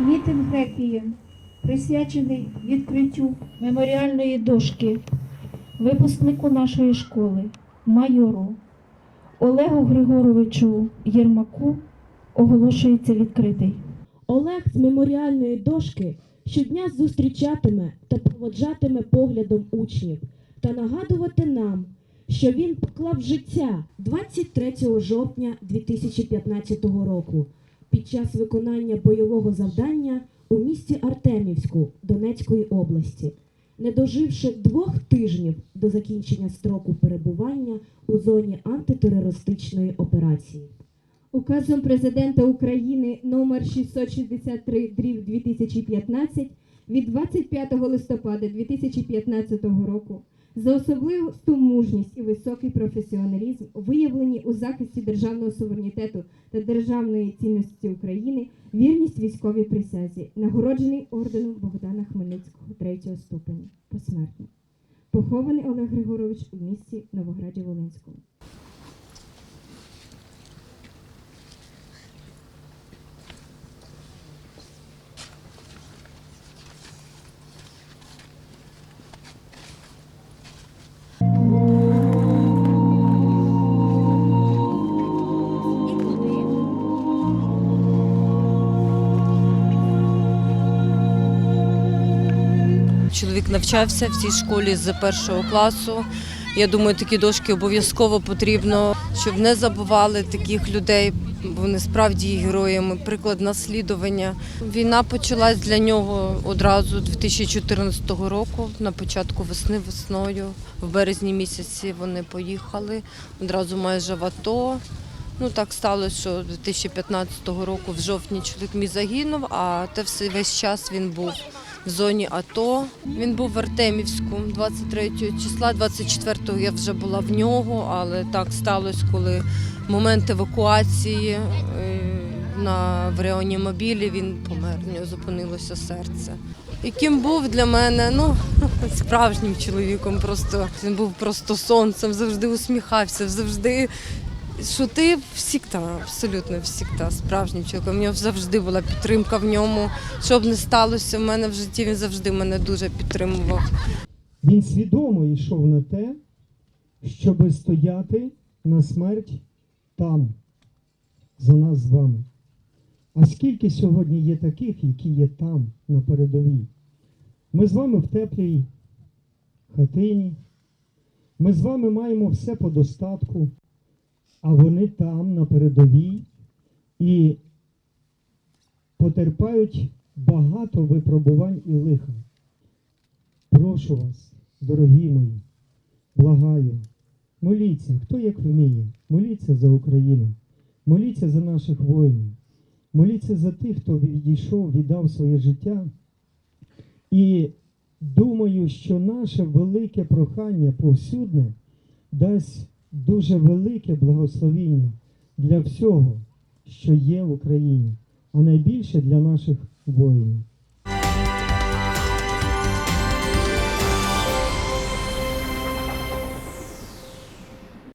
Мітинг реквієм присвячений відкриттю меморіальної дошки випускнику нашої школи, майору Олегу Григоровичу Єрмаку оголошується відкритий. Олег з меморіальної дошки щодня зустрічатиме та проводжатиме поглядом учнів та нагадувати нам, що він поклав життя 23 жовтня 2015 року під час виконання бойового завдання у місті Артемівську Донецької області, не доживши двох тижнів до закінчення строку перебування у зоні антитерористичної операції. Указом президента України номер 663 дрів 2015 від 25 листопада 2015 року за особливу мужність і високий професіоналізм, виявлені у захисті державного суверенітету та державної цінності України, вірність військовій присязі, нагороджений орденом Богдана Хмельницького третього ступеня посмертно. Похований Олег Григорович у місті Новограді Волинському. Чоловік навчався в цій школі з першого класу. Я думаю, такі дошки обов'язково потрібно, щоб не забували таких людей. бо Вони справді є героями, приклад наслідування. Війна почалась для нього одразу 2014 року, на початку весни, весною. В березні місяці вони поїхали одразу майже в АТО. Ну так сталося, що 2015 року в жовтні чоловік мій загинув, а те все весь час він був в зоні АТО. Він був в Артемівську 23 числа, 24-го я вже була в нього, але так сталося, коли момент евакуації е, на в реанімобілі він помер, в нього зупинилося серце. Яким був для мене, ну справжнім чоловіком, просто він був просто сонцем, завжди усміхався, завжди шутив всігда, абсолютно всігда, справжнім чоловіком. У нього завжди була підтримка в ньому. Що б не сталося в мене в житті, він завжди мене дуже підтримував. Він свідомо йшов на те, щоби стояти на смерть там, за нас з вами. А скільки сьогодні є таких, які є там, на передовій? Ми з вами в теплій хатині, ми з вами маємо все по достатку, а вони там, на передовій, і потерпають багато випробувань і лиха. Прошу вас, дорогі мої, благаю, моліться, хто як вміє, моліться за Україну, моліться за наших воїнів, моліться за тих, хто відійшов, віддав своє життя. І думаю, що наше велике прохання повсюдне дасть дуже велике благословіння для всього, що є в Україні, а найбільше для наших воїнів.